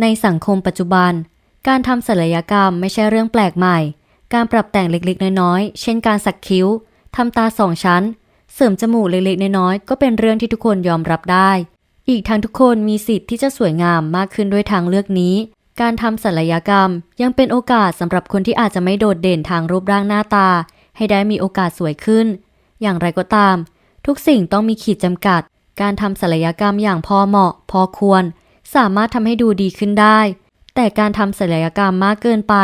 ในสังคมปัจจุบัน การทำศัลยกรรมไม่ใช่เรื่องแปลกใหม่ การปรับแต่งเล็กๆ น้อยๆ เช่นการสักคิ้ว ทำตาสองชั้น เสริมจมูกเล็กๆ น้อยๆ ก็เป็นเรื่องที่ทุกคนยอมรับได้ อีกทั้งทุกคนมีสิทธิ์ที่จะสวยงามมากขึ้นด้วยทางเลือกนี้ การทำศัลยกรรมยังเป็นโอกาสสำหรับคนที่อาจจะไม่โดดเด่นทางรูปร่างหน้าตา ให้ได้มีโอกาสสวยขึ้น อย่างไรก็ตาม ทุกสิ่งต้องมีขีดจำกัด การทำศัลยกรรมอย่างพอเหมาะ พอควร สามารถทำให้ดูดีขึ้นได้ แต่การทำศัลยกรรมมากเกินไป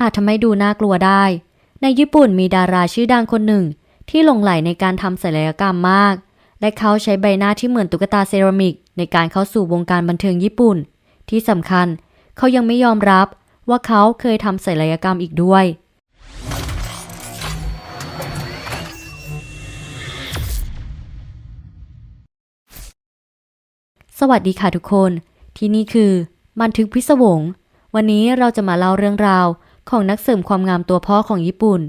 อาจทำให้ดูน่ากลัวได้ ในญี่ปุ่นมีดาราชื่อดังคนหนึ่ง ที่หลงไหลในการทำศัลยกรรมมาก และเขาใช้ใบหน้าที่เหมือนตุ๊กตาเซรามิก ในการเข้าสู่วงการบันเทิงญี่ปุ่น ที่สำคัญ เขายังไม่ยอมรับว่าเขาเคยทำศัลยกรรมอีกด้วยสวัสดีค่ะทุกคน ที่นี่คือบันทึกพิศวง วันนี้เราจะมาเล่าเรื่องราวของนักเสริมความงามตัวพ่อของญี่ปุ่น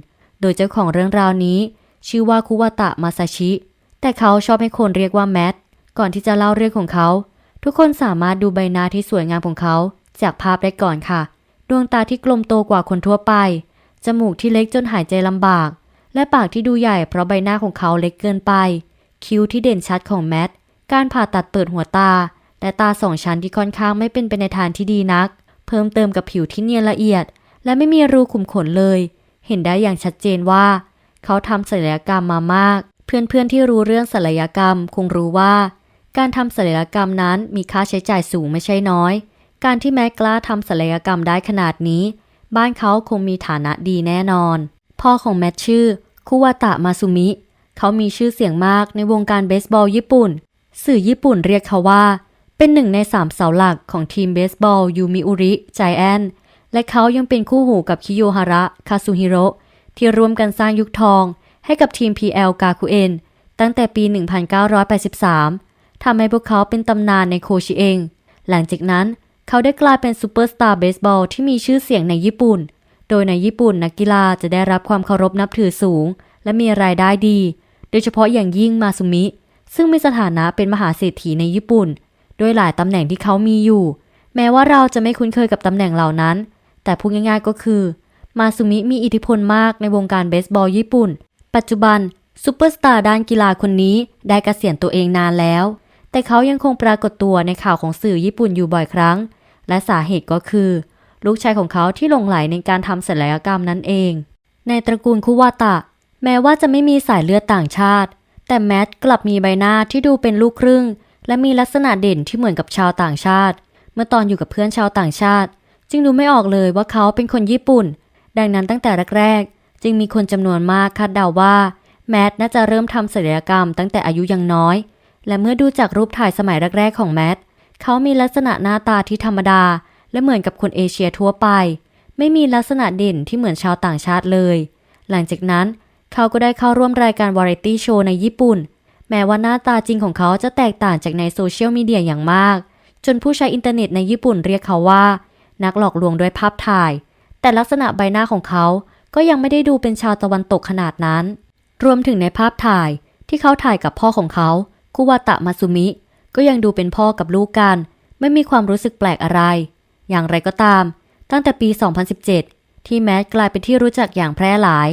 โดยเจ้าของเรื่องราวนี้ ชื่อว่าคุวาตะมาซาชิ แต่เขาชอบให้คนเรียกว่าแมท ก่อนที่จะเล่าเรื่องของเขา ทุกคนสามารถดูใบหน้าที่สวยงามของเขา จากภาพได้ก่อนค่ะ ดวงตาที่กลมโตกว่าคนทั่วไป จมูกที่เล็กจนหายใจลำบาก และปากที่ดูใหญ่เพราะใบหน้าของเขาเล็กเกินไป คิ้วที่เด่นชัดของแมท การผ่าตัดเปิดหัวตา และตาสองชั้นที่ค่อนข้างไม่เป็นไปในทางที่ดีนัก เพิ่มเติมกับผิวที่เนียนละเอียด และไม่มีรูขุมขนเลย เห็นได้อย่างชัดเจนว่า เขาทำศัลยกรรมมามาก เพื่อนๆที่รู้เรื่องศัลยกรรมคงรู้ว่า การทำศัลยกรรมนั้นมีค่าใช้จ่ายสูงไม่ใช่น้อย การที่แม้กล้าทำศัลยกรรมได้ขนาดนี้ บ้านเขาคงมีฐานะดีแน่นอน พ่อของแมทชื่อคุวาตะมาซุมิ เขามีชื่อเสียงมากในวงการเบสบอลญี่ปุ่น สื่อญี่ปุ่นเรียกเขาว่า เป็นหนึ่งในสามเสาหลักของทีมเบสบอลยูมิอุริใจแอนและเขายังเป็นคู่หูกับคิโยฮาระ คาซุฮิโร่ที่ร่วมกันสร้างยุคทองให้กับทีม PL กาคุเอ็นตั้งแต่ปี 1983 ทำให้พวกเขาเป็นตำนานในโคชิเอง หลังจากนั้นเขาได้กลายเป็นซูเปอร์สตาร์เบสบอลที่มีชื่อเสียงในญี่ปุ่น โดยในญี่ปุ่นนักกีฬาจะได้รับความเคารพนับถือสูง และมีรายได้ดี โดยเฉพาะอย่างยิ่งมาซุมิ ซึ่งมีสถานะเป็นมหาเศรษฐีในญี่ปุ่น ด้วยหลายตำแหน่งที่เขามีอยู่ แม้ว่าเราจะไม่คุ้นเคยกับตำแหน่งเหล่านั้น แต่พูดง่ายๆก็คือ มาซุมิมีอิทธิพลมากในวงการเบสบอลญี่ปุ่น ปัจจุบันซูเปอร์สตาร์ด้านกีฬาคนนี้ได้เกษียณตัวเองนานแล้ว แต่เขายังคงปรากฏตัวในข่าวของสื่อญี่ปุ่นอยู่บ่อยครั้ง และสาเหตุก็คือ ลูกชายของเขาที่หลงไหลในการทำศัลยกรรมนั่นเอง ในตระกูลคุวาตะ แม้ว่าจะไม่มีสายเลือดต่างชาติ แต่แมทกลับมีใบหน้าที่ดูเป็นลูกครึ่ง และมีลักษณะเด่นที่เหมือนกับชาวต่างชาติ เมื่อตอนอยู่กับเพื่อนชาวต่างชาติ จึงดูไม่ออกเลยว่าเขาเป็นคนญี่ปุ่น ดังนั้นตั้งแต่แรกๆ จึงมีคนจำนวนมากคาดเดาว่าแมทน่าจะเริ่มทำศัลยกรรมตั้งแต่อายุยังน้อย และเมื่อดูจากรูปถ่ายสมัยแรกๆ ของแมทเขามีลักษณะหน้าตาที่ธรรมดา และเหมือนกับคนเอเชียทั่วไป ไม่มีลักษณะเด่นที่เหมือนชาวต่างชาติเลย หลังจากนั้นเขาก็ได้เข้าร่วมรายการวาไรตี้โชว์ในญี่ปุ่น แม้ว่าหน้าตาจริงของเขาจะแตกต่างจากในโซเชียลมีเดียอย่างมาก จนผู้ใช้อินเทอร์เน็ตในญี่ปุ่นเรียกเขาว่า นักหลอกลวงด้วยภาพถ่าย แต่ลักษณะใบหน้าของเขาก็ยังไม่ได้ดูเป็นชาวตะวันตกขนาดนั้น รวมถึงในภาพถ่ายที่เขาถ่ายกับพ่อของเขาคุวาตะมาซุมิ ก็ยังดูเป็นพ่อกับลูกกัน ไม่มีความรู้สึกแปลกอะไร อย่างไรก็ตาม ตั้งแต่ปี 2017 ที่แมทกลายเป็นที่รู้จักอย่างแพร่หลาย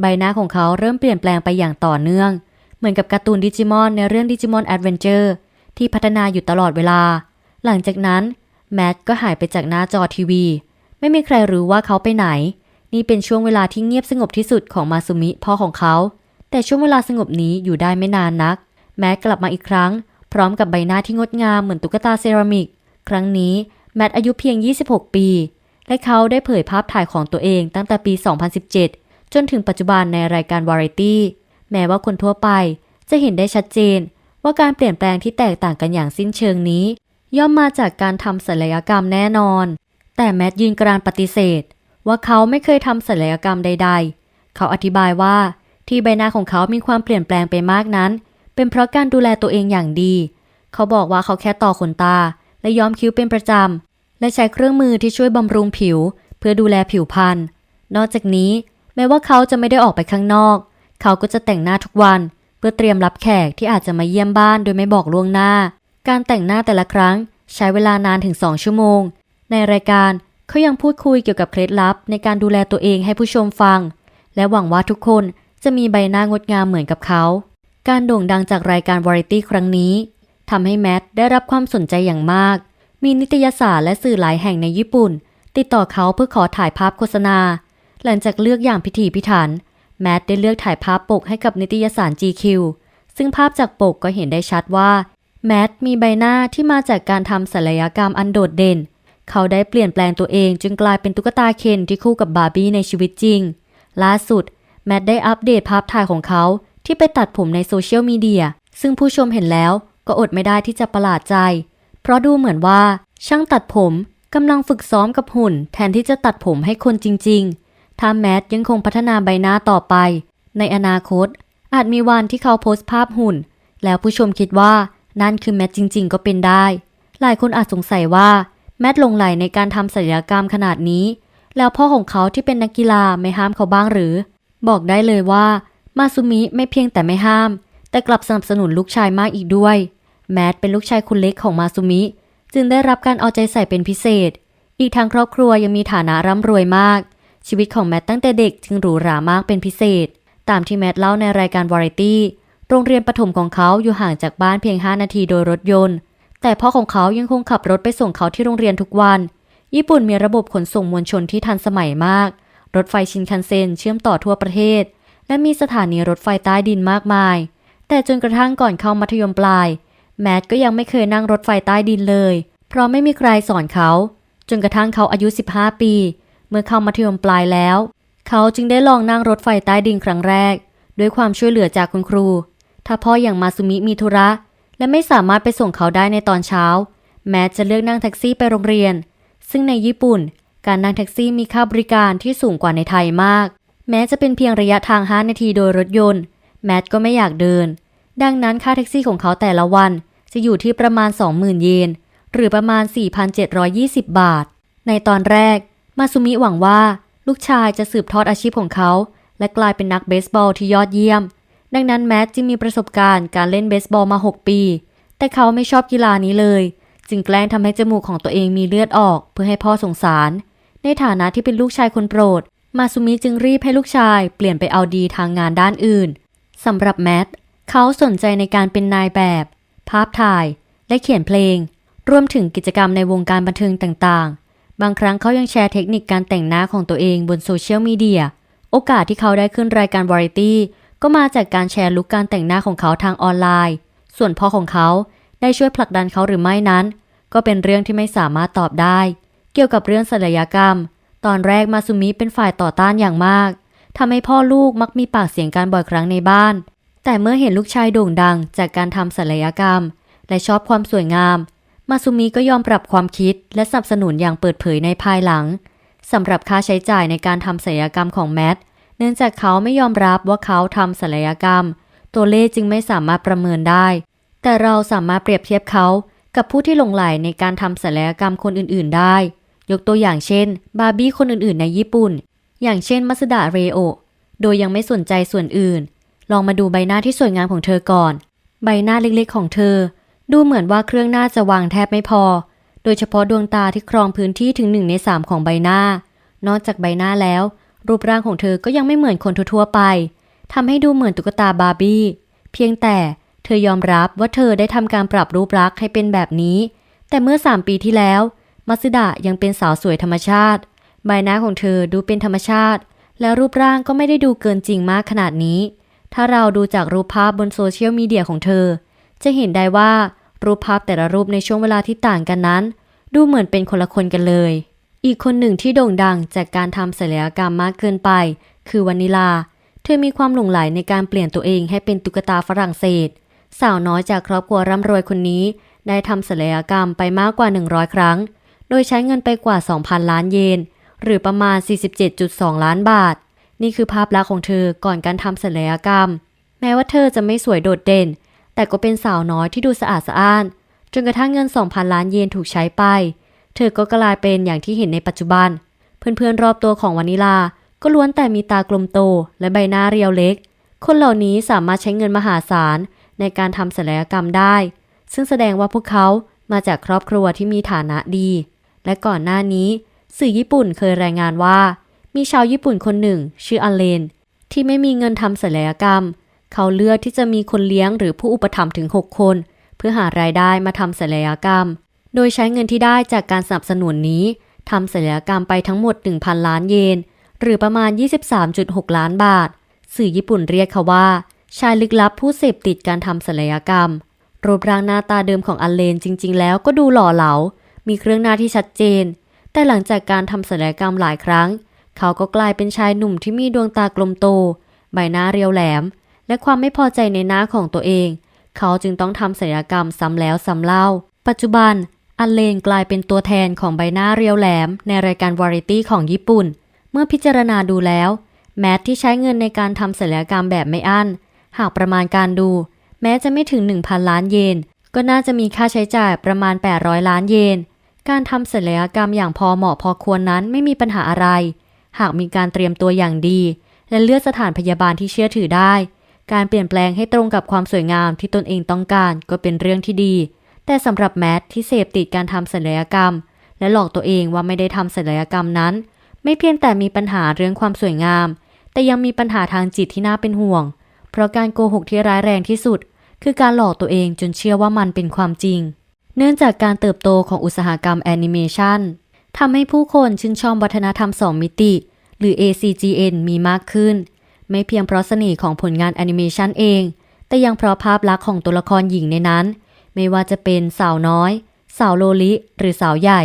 ใบหน้าของเขาเริ่มเปลี่ยนแปลงไปอย่างต่อเนื่อง เหมือนกับการ์ตูนดิจิมอนในเรื่องดิจิมอนแอดเวนเจอร์ที่พัฒนาอยู่ตลอดเวลา หลังจากนั้นแมทก็หายไปจากหน้าจอทีวี ไม่มีใครรู้ว่าเขาไปไหน นี่เป็นช่วงเวลาที่เงียบสงบที่สุดของมาซุมิพ่อของเขา แต่ช่วงเวลาสงบนี้อยู่ได้ไม่นานนัก แมทกลับมาอีกครั้ง พร้อมกับใบหน้าที่งดงามเหมือนตุ๊กตาเซรามิก ครั้งนี้แมทอายุเพียง 26 ปี และเขาได้เผยภาพถ่ายของตัวเองตั้งแต่ปี 2017 จนถึงปัจจุบันในรายการวาไรตี้ แม้ว่าคนทั่วไปจะเห็นได้ชัดเจน ว่าการเปลี่ยนแปลงที่แตกต่างกันอย่างสิ้นเชิงนี้ ย่อมมาจากการทำศัลยกรรมแน่นอน แต่แมทยืนกรานปฏิเสธ ว่าเขาไม่เคยทำศัลยกรรมใด ๆ เขาอธิบายว่าที่ใบหน้าของเขามีความเปลี่ยนแปลงไปมากนั้น เป็นเพราะการดูแลตัวเองอย่างดี เขาบอกว่าเขาแค่ต่อขนตา และย้อมคิ้วเป็นประจำ และใช้เครื่องมือที่ช่วยบำรุงผิว เพื่อดูแลผิวพรรณนอกจากนี้แม้ว่าเขาจะไม่ได้ออกไปข้างนอก เขาก็จะแต่งหน้าทุกวันเพื่อเตรียมรับแขกที่อาจจะมาเยี่ยมบ้านโดยไม่บอกล่วงหน้า การแต่งหน้าแต่ละครั้งใช้เวลานานถึง2ชั่วโมง ในรายการเขายังพูดคุยเกี่ยวกับเคล็ดลับ ในการดูแลตัวเองให้ผู้ชมฟัง และหวังว่าทุกคนจะมีใบหน้างดงามเหมือนกับเขา การโด่งดังจากรายการวาไรตี้ครั้งนี้ทำให้แมทได้รับความสนใจอย่างมาก มีนิตยสารและสื่อหลายแห่งในญี่ปุ่น ติดต่อเขาเพื่อขอถ่ายภาพโฆษณา หลังจากเลือกอย่างพิถีพิถัน แมทได้เลือกถ่ายภาพปกให้กับนิตยสาร GQ ซึ่งภาพจากปกก็เห็นได้ชัดว่าแมทมีใบหน้าที่มาจากการทำศัลยกรรมอันโดดเด่น เขาได้เปลี่ยนแปลงตัวเองจึงกลายเป็นตุ๊กตาเคนที่คู่กับบาร์บี้ในชีวิตจริง ล่าสุด แมทได้อัปเดตภาพถ่ายของเขาที่ไปตัดผมในโซเชียลมีเดีย ซึ่งผู้ชมเห็นแล้วก็อดไม่ได้ที่จะประหลาดใจ เพราะดูเหมือนว่า ช่างตัดผมกำลังฝึกซ้อมกับหุ่น แทนที่จะตัดผมให้คนจริง ถ้าแมทยังคงพัฒนาใบหน้าต่อไป ในอนาคต อาจมีวันที่เขาโพสต์ภาพหุ่น แล้วผู้ชมคิดว่านั่นคือแมทจริง ๆ ก็เป็นได้ หลายคนอาจสงสัยว่าแมทลงไหลในการทำศัลยกรรมขนาดนี้ แล้วพ่อของเขาที่เป็นนักกีฬาไม่ห้ามเขาบ้างหรือ บอกได้เลยว่า มาซุมิไม่เพียงแต่ไม่ห้าม แต่กลับสนับสนุนลูกชายมากอีกด้วย แมทเป็นลูกชายคนเล็กของมาซุมิ จึงได้รับการเอาใจใส่เป็นพิเศษ อีกทางครอบครัวยังมีฐานะร่ำรวยมาก ชีวิตของแมทตั้งแต่เด็กจึงหรูหรามากเป็นพิเศษ ตามที่แมทเล่าในรายการวาไรตี้โรงเรียนประถมของเขาอยู่ห่างจากบ้านเพียง 5 นาทีโดยรถยนต์ แต่พ่อของเขายังคงขับรถไปส่งเขาที่โรงเรียนทุกวัน ญี่ปุ่นมีระบบขนส่งมวลชนที่ทันสมัยมาก รถไฟชินคันเซ็นเชื่อมต่อทั่วประเทศ และมีสถานีรถไฟใต้ดินมากมาย แต่จนกระทั่งก่อนเข้ามัธยมปลาย แมทก็ยังไม่เคยนั่งรถไฟใต้ดินเลย เพราะไม่มีใครสอนเขา จนกระทั่งเขาอายุ 15 ปี เมื่อเข้ามัธยมปลายแล้ว เขาจึงได้ลองนั่งรถไฟใต้ดินครั้งแรก ด้วยความช่วยเหลือจากคุณครู ถ้าพ่ออย่างมาซุมิมีธุระ และไม่สามารถไปส่งเขาได้ในตอนเช้า แม้จะเลือกนั่งแท็กซี่ไปโรงเรียน ซึ่งในญี่ปุ่น การนั่งแท็กซี่มีค่าบริการที่สูงกว่าในไทยมาก แม้จะเป็นเพียงระยะทาง5นาทีโดยรถยนต์ แมทก็ไม่อยากเดิน ดังนั้นค่าแท็กซี่ของเขาแต่ละวันจะอยู่ที่ประมาณ 20,000 เยน หรือประมาณ 4,720 บาท ในตอนแรก มาซุมิหวังว่าลูกชายจะสืบทอดอาชีพของเขา และกลายเป็นนักเบสบอลที่ยอดเยี่ยม ดังนั้นแมทจึงมีประสบการณ์การเล่นเบสบอลมา 6 ปี แต่เขาไม่ชอบกีฬานี้เลย จึงแกล้งทำให้จมูกของตัวเองมีเลือดออก เพื่อให้พ่อสงสาร ในฐานะที่เป็นลูกชายคนโปรด มาซุมิจึงรีบให้ลูกชาย เปลี่ยนไปเอาดีทางงานด้านอื่นสำหรับแมทเขาสนใจในการเป็นนายแบบ ภาพถ่าย และเขียนเพลง รวมถึงกิจกรรมในวงการบันเทิงต่าง บางครั้งเขายังแชร์เทคนิคการแต่งหน้าของตัวเองบนโซเชียลมีเดีย โอกาสที่เขาได้ขึ้นรายการวาไรตี้ก็มาจากการแชร์ลุคการแต่งหน้าของเขาทางออนไลน์ ส่วนพ่อของเขาได้ช่วยผลักดันเขาหรือไม่นั้น ก็เป็นเรื่องที่ไม่สามารถตอบได้ เกี่ยวกับเรื่องศัลยกรรม ตอนแรกมาซุมิเป็นฝ่ายต่อต้านอย่างมากทำให้พ่อลูกมักมีปากเสียงกันบ่อยครั้งในบ้าน แต่เมื่อเห็นลูกชายโด่งดังจากการทำศัลยกรรม และชอบความสวยงาม มาซุมิก็ยอมปรับความคิดและสนับสนุนอย่างเปิดเผยในภายหลังสำหรับค่าใช้จ่ายในการทำศัลยกรรมของแมทเนื่องจากเขาไม่ยอมรับว่าเขาทำศัลยกรรม ตัวเลขจึงไม่สามารถประเมินได้ แต่เราสามารถเปรียบเทียบเขากับผู้ที่หลงไหลในการทำศัลยกรรมคนอื่น ๆ ได้ ยกตัวอย่างเช่น บาร์บี้คนอื่น ๆ ในญี่ปุ่น อย่างเช่นมัสดาเรโอ โดยยังไม่สนใจส่วนอื่น ลองมาดูใบหน้าที่สวยงามของเธอก่อน ใบหน้าเล็ก ๆ ของเธอ ดูเหมือนว่าเครื่องหน้าจะวางแทบไม่พอ โดยเฉพาะดวงตาที่ครองพื้นที่ถึงหนึ่งในสามของใบหน้า นอกจากใบหน้าแล้ว รูปร่างของเธอก็ยังไม่เหมือนคนทั่วไปทำให้ดูเหมือนตุ๊กตาบาร์บี้ เพียงแต่เธอยอมรับว่าเธอได้ทำการปรับรูปลักษณ์ให้เป็นแบบนี้ แต่เมื่อ3ปีที่แล้วมัสดะยังเป็นสาวสวยธรรมชาติ ใบหน้าของเธอดูเป็นธรรมชาติ และรูปร่างก็ไม่ได้ดูเกินจริงมากขนาดนี้ ถ้าเราดูจากรูปภาพบนโซเชียลมีเดียของเธอ จะเห็นได้ว่า รูปภาพแต่ละรูปในช่วงเวลาที่ต่างกันนั้น ดูเหมือนเป็นคนละคนกันเลย อีกคนหนึ่งที่โด่งดังจากการทำศัลยกรรมมากเกินไป คือวานิลา เธอมีความหลงใหลในการเปลี่ยนตัวเองให้เป็นตุ๊กตาฝรั่งเศส สาวน้อยจากครอบครัวร่ำรวยคนนี้ ได้ทำศัลยกรรมไปมากกว่า 100 ครั้ง โดยใช้เงินไปกว่า 2,000 ล้านเยน หรือประมาณ 47.2 ล้านบาท นี่คือภาพลักษณ์ของเธอก่อนการทำศัลยกรรม แม้ว่าเธอจะไม่สวยโดดเด่น แต่ก็เป็นสาวน้อยที่ดูสะอาดสะอ้าน จนกระทั่งเงิน 2,000 ล้านเยนถูกใช้ไป เธอก็กลายเป็นอย่างที่เห็นในปัจจุบัน เพื่อนๆรอบตัวของวานิลา ก็ล้วนแต่มีตากลมโต และใบหน้าเรียวเล็ก คนเหล่านี้สามารถใช้เงินมหาศาลในการทำศัลยกรรมได้ ซึ่งแสดงว่าพวกเขามาจากครอบครัวที่มีฐานะดี และก่อนหน้านี้ สื่อญี่ปุ่นเคยรายงานว่า มีชาวญี่ปุ่นคนหนึ่ง ชื่ออเลน ที่ไม่มีเงินทำศัลยกรรม เขาเลือกที่จะมีคนเลี้ยงหรือผู้อุปถัมภ์ถึง 6 คน เพื่อหารายได้มาทำศัลยกรรม โดยใช้เงินที่ได้จากการสนับสนุนนี้ทำศัลยกรรมไปทั้งหมด 1,000 ล้านเยน หรือประมาณ 23.6 ล้านบาท สื่อญี่ปุ่นเรียกเขาว่า ชายลึกลับผู้เสพติดการทำศัลยกรรม รูปร่างหน้าตาเดิมของอัลเลนจริง ๆ แล้วก็ดูหล่อเหลา มีเครื่องหน้าที่ชัดเจน แต่หลังจากการทำศัลยกรรมหลายครั้ง เขาก็กลายเป็นชายหนุ่มที่มีดวงตากลมโต ใบหน้าเรียวแหลม และความไม่พอใจในหน้าของตัวเอง เขาจึงต้องทำศัลยกรรมซ้ำแล้วซ้ำเล่า ปัจจุบัน อัลเลนกลายเป็นตัวแทนของใบหน้าเรียวแหลม ในรายการวาไรตี้ของญี่ปุ่น เมื่อพิจารณาดูแล้ว แมทที่ใช้เงินในการทำศัลยกรรมแบบไม่อั้น หากประมาณการดู แม้จะไม่ถึง 1,000 ล้านเยน ก็น่าจะมีค่าใช้จ่ายประมาณ 800 ล้านเยน การทำศัลยกรรมอย่างพอเหมาะพอควรนั้นไม่มีปัญหาอะไร หากมีการเตรียมตัวอย่างดี และเลือกสถานพยาบาลที่เชื่อถือได้ การเปลี่ยนแปลงให้ตรงกับความสวยงามที่ตนเองต้องการก็เป็นเรื่องที่ดี แต่สำหรับแมทที่เสพติดการทำศัลยกรรม และหลอกตัวเองว่าไม่ได้ทำศัลยกรรมนั้น ไม่เพียงแต่มีปัญหาเรื่องความสวยงาม แต่ยังมีปัญหาทางจิตที่น่าเป็นห่วง เพราะการโกหกที่ร้ายแรงที่สุด คือการหลอกตัวเองจนเชื่อว่ามันเป็นความจริง เนื่องจากการเติบโตของอุตสาหกรรมแอนิเมชันทำให้ผู้คนชื่นชอบวัฒนธรรมสองมิติ หรือ ACGN มีมากขึ้น ไม่เพียงเพราะเสน่ห์ของผลงานแอนิเมชันเอง แต่ยังเพราะภาพลักษณ์ของตัวละครหญิงในนั้น ไม่ว่าจะเป็นสาวน้อย สาวโลลิหรือสาวใหญ่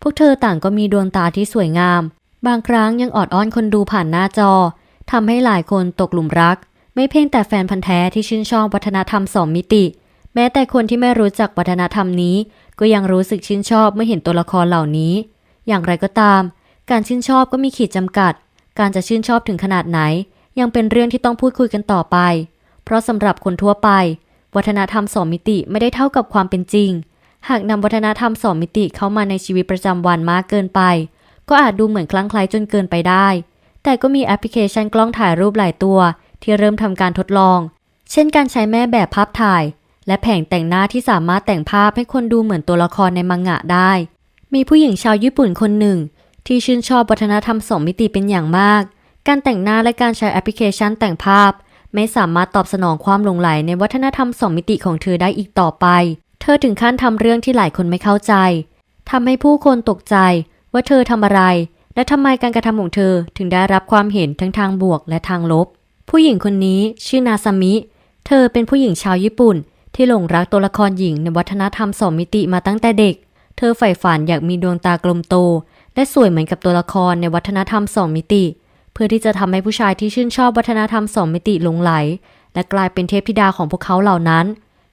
พวกเธอต่างก็มีดวงตาที่สวยงาม บางครั้งยังออดอ้อนคนดูผ่านหน้าจอทำให้หลายคนตกหลุมรัก ไม่เพียงแต่แฟนพันธ์แท้ที่ชื่นชอบวัฒนธรรมสองมิติ แม้แต่คนที่ไม่รู้จักวัฒนธรรมนี้ ก็ยังรู้สึกชื่นชอบเมื่อเห็นตัวละครเหล่านี้ อย่างไรก็ตาม การชื่นชอบก็มีขีดจำกัด การจะชื่นชอบถึงขนาดไหน ยังเป็นเรื่องที่ต้องพูดคุยกันต่อไป เพราะสำหรับคนทั่วไป วัฒนธรรมสองมิติไม่ได้เท่ากับความเป็นจริง หากนำวัฒนธรรมสองมิติเข้ามาในชีวิตประจำวันมากเกินไป ก็อาจดูเหมือนคลั่งไคล้จนเกินไปได้ แต่ก็มีแอปพลิเคชันกล้องถ่ายรูปหลายตัว ที่เริ่มทำการทดลอง เช่น การใช้แม่แบบภาพถ่าย และแผงแต่งหน้าที่สามารถแต่งภาพให้คนดูเหมือนตัวละครในมังงะได้ มีผู้หญิงชาวญี่ปุ่นคนหนึ่ง ที่ชื่นชอบวัฒนธรรมสองมิติเป็นอย่างมาก การแต่งหน้าและการใช้แอปพลิเคชันแต่งภาพ ไม่สามารถตอบสนองความหลงใหลในวัฒนธรรมสองมิติของเธอได้อีกต่อไป เธอถึงขั้นทำเรื่องที่หลายคนไม่เข้าใจทำให้ผู้คนตกใจว่าเธอทำอะไร และทำไมการกระทำของเธอถึงได้รับความเห็นทั้งทางบวกและทางลบ ผู้หญิงคนนี้ชื่อนาซามิ เธอเป็นผู้หญิงชาวญี่ปุ่น ที่หลงรักตัวละครหญิงในวัฒนธรรมสองมิติมาตั้งแต่เด็ก เธอใฝ่ฝันอยากมีดวงตากลมโต และสวยเหมือนกับตัวละครในวัฒนธรรมสองมิติ เพื่อที่จะทำให้ผู้ชายที่ชื่นชอบวัฒนธรรมสองมิติหลงไหล และกลายเป็นเทพธิดาของพวกเขาเหล่านั้น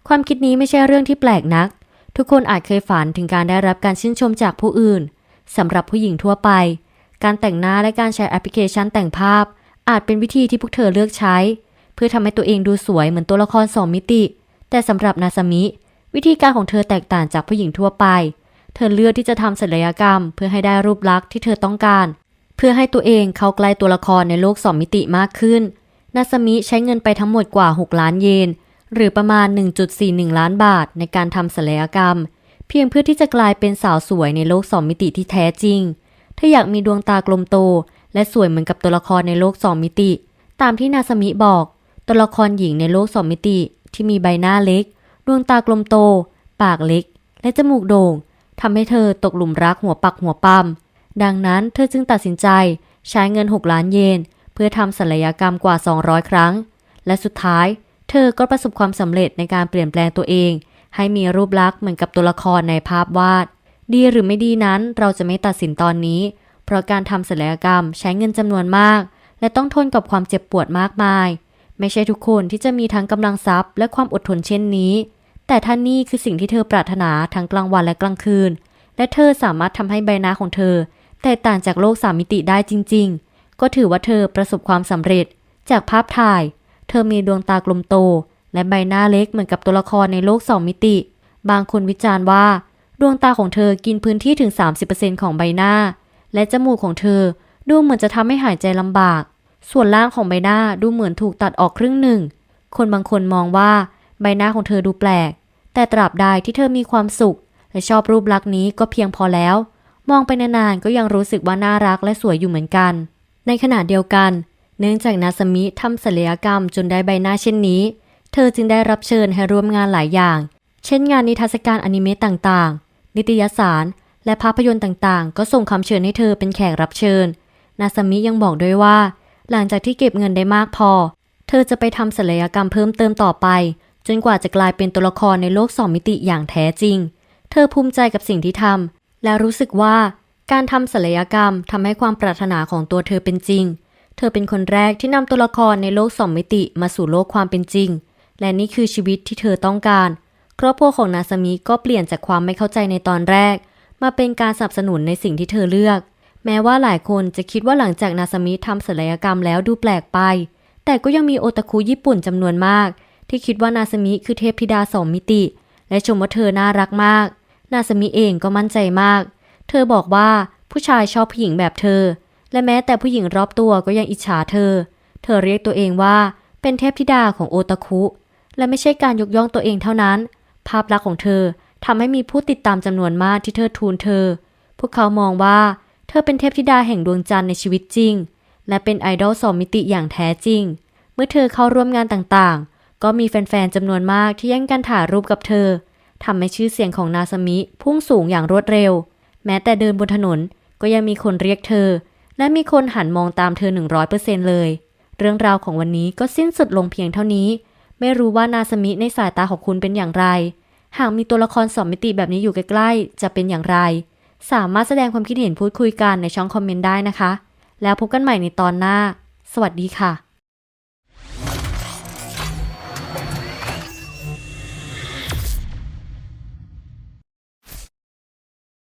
ความคิดนี้ไม่ใช่เรื่องที่แปลกนัก ทุกคนอาจเคยฝันถึงการได้รับการชื่นชมจากผู้อื่นสำหรับผู้หญิงทั่วไป การแต่งหน้าและการใช้แอปพลิเคชันแต่งภาพ อาจเป็นวิธีที่พวกเธอเลือกใช้ เพื่อทำให้ตัวเองดูสวยเหมือนตัวละครสองมิติ แต่สำหรับนาซามิ วิธีการของเธอแตกต่างจากผู้หญิงทั่วไป เธอเลือกที่จะทำศัลยกรรม เพื่อให้ได้รูปลักษณ์ที่เธอต้องการ เพื่อให้ตัวเองเข้าใกล้ตัวละครในโลกสองมิติมากขึ้น นาซามิใช้เงินไปทั้งหมดกว่า 6 ล้านเยน หรือประมาณ 1.41 ล้านบาทในการทำศัลยกรรม เพียงเพื่อที่จะกลายเป็นสาวสวยในโลกสองมิติที่แท้จริง เธออยากมีดวงตากลมโต และสวยเหมือนกับตัวละครในโลกสองมิติ ตามที่นาซามิบอก ตัวละครหญิงในโลกสองมิติ ที่มีใบหน้าเล็ก ดวงตากลมโต ปากเล็ก และจมูกโด่งทำให้เธอตกหลุมรักหัวปักหัวปั๊ม ดังนั้นเธอจึงตัดสินใจใช้เงิน 6 ล้านเยน เพื่อทำศัลยกรรมกว่า 200 ครั้ง และสุดท้าย เธอก็ประสบความสำเร็จในการเปลี่ยนแปลงตัวเอง ให้มีรูปลักษณ์เหมือนกับตัวละครในภาพวาด ดีหรือไม่ดีนั้นเราจะไม่ตัดสินตอนนี้ เพราะการทำศัลยกรรมใช้เงินจำนวนมาก และต้องทนกับความเจ็บปวดมากมาย ไม่ใช่ทุกคนที่จะมีทั้งกำลังทรัพย์ และความอดทนเช่นนี้ แต่ท่านนี่คือสิ่งที่เธอปรารถนาทั้งกลางวันและกลางคืน และเธอสามารถทำให้ใบหน้าของเธอ แตกต่างจากโลกสามมิติได้จริง ๆ ก็ถือว่าเธอประสบความสำเร็จ จากภาพถ่าย เธอมีดวงตากลมโต และใบหน้าเล็กเหมือนกับตัวละครในโลกสองมิติ บางคนวิจารณ์ว่า ดวงตาของเธอกินพื้นที่ถึง 30%ของใบหน้า และจมูกของเธอดูเหมือนจะทำให้หายใจลำบาก ส่วนล่างของใบหน้าดูเหมือนถูกตัดออกครึ่งหนึ่ง คนบางคนมองว่าใบหน้าของเธอดูแปลก แต่ตราบใดที่เธอมีความสุข และชอบรูปลักษณ์นี้ก็เพียงพอแล้ว มองไปนานๆก็ยังรู้สึกว่าน่ารักและสวยอยู่เหมือนกัน ในขณะเดียวกัน เนื่องจากนาซามิทำศัลยกรรมจนได้ใบหน้าเช่นนี้ เธอจึงได้รับเชิญให้ร่วมงานหลายอย่าง เช่นงานนิทรรศการอนิเมะต่างๆ นิตยสาร และภาพยนตร์ต่างๆ ก็ส่งคำเชิญให้เธอเป็นแขกรับเชิญ นาซามิยังบอกด้วยว่า หลังจากที่เก็บเงินได้มากพอ เธอจะไปทำศัลยกรรมเพิ่มเติมต่อไป จนกว่าจะกลายเป็นตัวละครในโลกสองมิติอย่างแท้จริง เธอภูมิใจกับสิ่งที่ทำ และรู้สึกว่าการทำศัลยกรรมทำให้ความปรารถนาของตัวเธอเป็นจริง เธอเป็นคนแรกที่นำตัวละครในโลกสองมิติมาสู่โลกความเป็นจริง และนี่คือชีวิตที่เธอต้องการ ครอบครัวของนาซามิก็เปลี่ยนจากความไม่เข้าใจในตอนแรก มาเป็นการสนับสนุนในสิ่งที่เธอเลือก แม้ว่าหลายคนจะคิดว่าหลังจากนาซามิทำศัลยกรรมแล้วดูแปลกไป แต่ก็ยังมีโอตาคุญี่ปุ่นจำนวนมาก ที่คิดว่านาซามิคือเทพธิดาสองมิติ และชมว่าเธอน่ารักมาก นาซามิเองก็มั่นใจมาก เธอบอกว่าผู้ชายชอบผู้หญิงแบบเธอ และแม้แต่ผู้หญิงรอบตัวก็ยังอิจฉาเธอ เธอเรียกตัวเองว่าเป็นเทพธิดาของโอตาคุ และไม่ใช่การยกย่องตัวเองเท่านั้น ภาพลักษณ์ของเธอทำให้มีผู้ติดตามจำนวนมากที่เธอทูลเธอ พวกเขามองว่าเธอเป็นเทพธิดาแห่งดวงจันทร์ในชีวิตจริง และเป็นไอดอลสองมิติอย่างแท้จริง เมื่อเธอเข้าร่วมงานต่างๆ ก็มีแฟนๆจำนวนมากที่แย่งกันถ่ายรูปกับเธอ ทำให้ชื่อเสียงของนาซามิพุ่งสูงอย่างรวดเร็ว แม้แต่เดินบนถนนก็ยังมีคนเรียกเธอ และมีคนหันมองตามเธอ 100%เลย เรื่องราวของวันนี้ก็สิ้นสุดลงเพียงเท่านี้ ไม่รู้ว่านาซามิในสายตาของคุณเป็นอย่างไร หากมีตัวละครสองมิติแบบนี้อยู่ใกล้ๆ จะเป็นอย่างไร สามารถแสดงความคิดเห็นพูดคุยกันในช่องคอมเมนต์ได้นะคะ แล้วพบกันใหม่ในตอนหน้า สวัสดีค่ะ